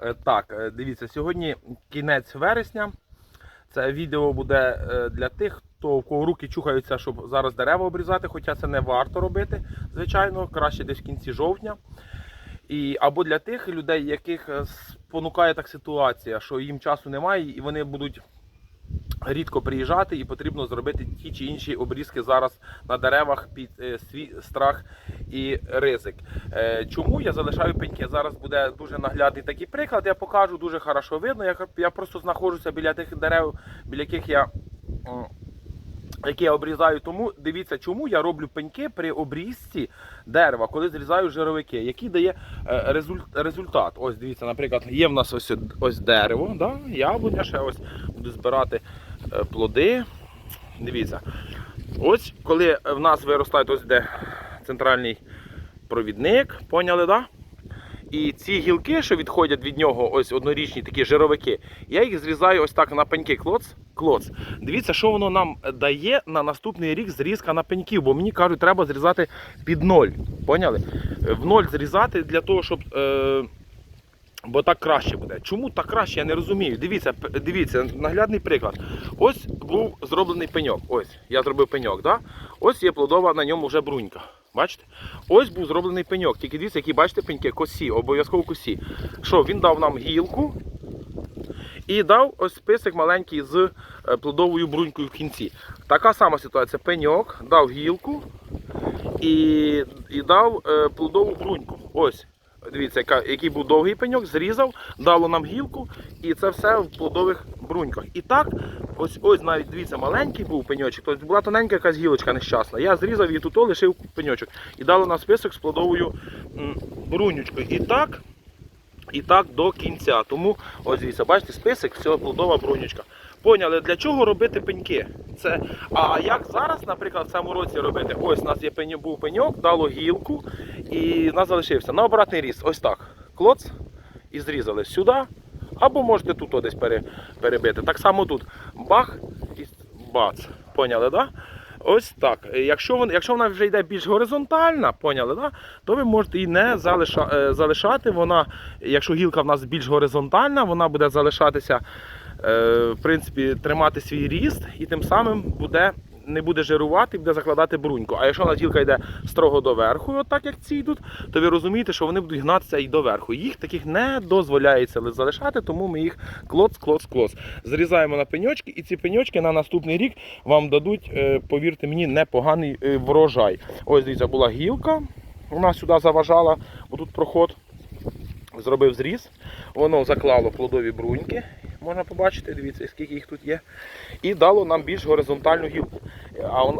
Е, Так, е, дивіться, сьогодні кінець вересня. Це відео буде е, для тих, хто в кого руки чухаються, щоб зараз дерева обрізати, хоча це не варто робити, звичайно, краще десь в кінці жовтня. І, або для тих людей, яких спонукає так ситуація, що їм часу немає, і вони будуть рідко приїжджати, і потрібно зробити ті чи інші обрізки зараз на деревах під е, свій страх і ризик. Е, Чому я залишаю пеньки? Зараз буде дуже наглядний такий приклад. Я покажу дуже хорошо видно. Я, я просто знаходжуся біля тих дерев, біля яких я. Які я обрізаю, тому дивіться, чому я роблю пеньки при обрізці дерева, коли зрізаю жировики, який дає е, результат. Ось дивіться, наприклад, є в нас ось, ось дерево, да? яблуня, ще ось буду збирати плоди. Дивіться, ось коли в нас виростає ось де центральний провідник, поняли, да? І ці гілки, що відходять від нього, ось однорічні такі жировики, я їх зрізаю ось так на пеньки клоц. клоц. Дивіться, що воно нам дає на наступний рік зрізка на пеньків, бо мені кажуть, треба зрізати під ноль. Поняли? В ноль зрізати для того, щоб. Е, Бо так краще буде. Чому так краще, я не розумію. Дивіться, дивіться, наглядний приклад. Ось був зроблений пеньок. Ось, я зробив пеньок, да? Ось є плодова на ньому вже брунька. Бачите? Ось був зроблений пеньок. Тільки дивіться, які бачите пеньки, косі, обов'язково косі. Що, він дав нам гілку і дав ось список маленький з е, плодовою брунькою в кінці. Така сама ситуація. Пеньок дав гілку і, і дав е, плодову бруньку. Ось. Дивіться, який був довгий пеньок, зрізав, дало нам гілку, і це все в плодових бруньках. І так, ось ось навіть дивіться, маленький був пеньочок, тобто була тоненька якась гілочка нещасна. Я зрізав і тут лишив пеньочок. І дало нам список з плодовою брунючкою. І так, і так до кінця. Тому ось дивіться, бачите, список, все, плодова брунючка. Поняли, для чого робити пеньки? Це, а як зараз, наприклад, в цьому році робити? Ось у нас є пеньок, був пеньок, дало гілку і в нас залишився на обратний ріст. Ось так. Клоц і зрізали сюди. Або можете тут десь пере, перебити. Так само тут. Бах і бац. Поняли. Да? Ось так. Якщо, вон, якщо вона вже йде більш горизонтальна, поняли, да? то ви можете її не залиша, е, залишати. Вона, якщо гілка в нас більш горизонтальна, вона буде залишатися, е, в принципі, тримати свій ріст і тим самим буде, не буде жирувати і буде закладати бруньку. А якщо нас йде строго доверху, от так як ці йдуть, то ви розумієте, що вони будуть гнатися і доверху. Їх таких не дозволяється залишати, тому ми їх клоц, клоц, клоц. Зрізаємо на пеньочки, і ці пеньочки на наступний рік вам дадуть, е, повірте мені, непоганий е, врожай. Ось дивіться, була гілка, вона сюди заважала, отут проход. Зробив зріз, воно заклало плодові бруньки, можна побачити, дивіться, скільки їх тут є. І дало нам більш горизонтальну гілку.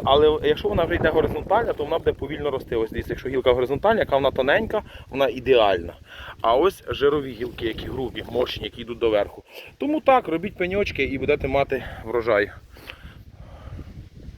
Але якщо вона вже йде горизонтальна, то вона буде повільно рости. Ось дивіться, якщо гілка горизонтальна, яка вона тоненька, вона ідеальна. А ось жирові гілки, які грубі, мощні, які йдуть доверху. Тому так, робіть пеньочки і будете мати врожай.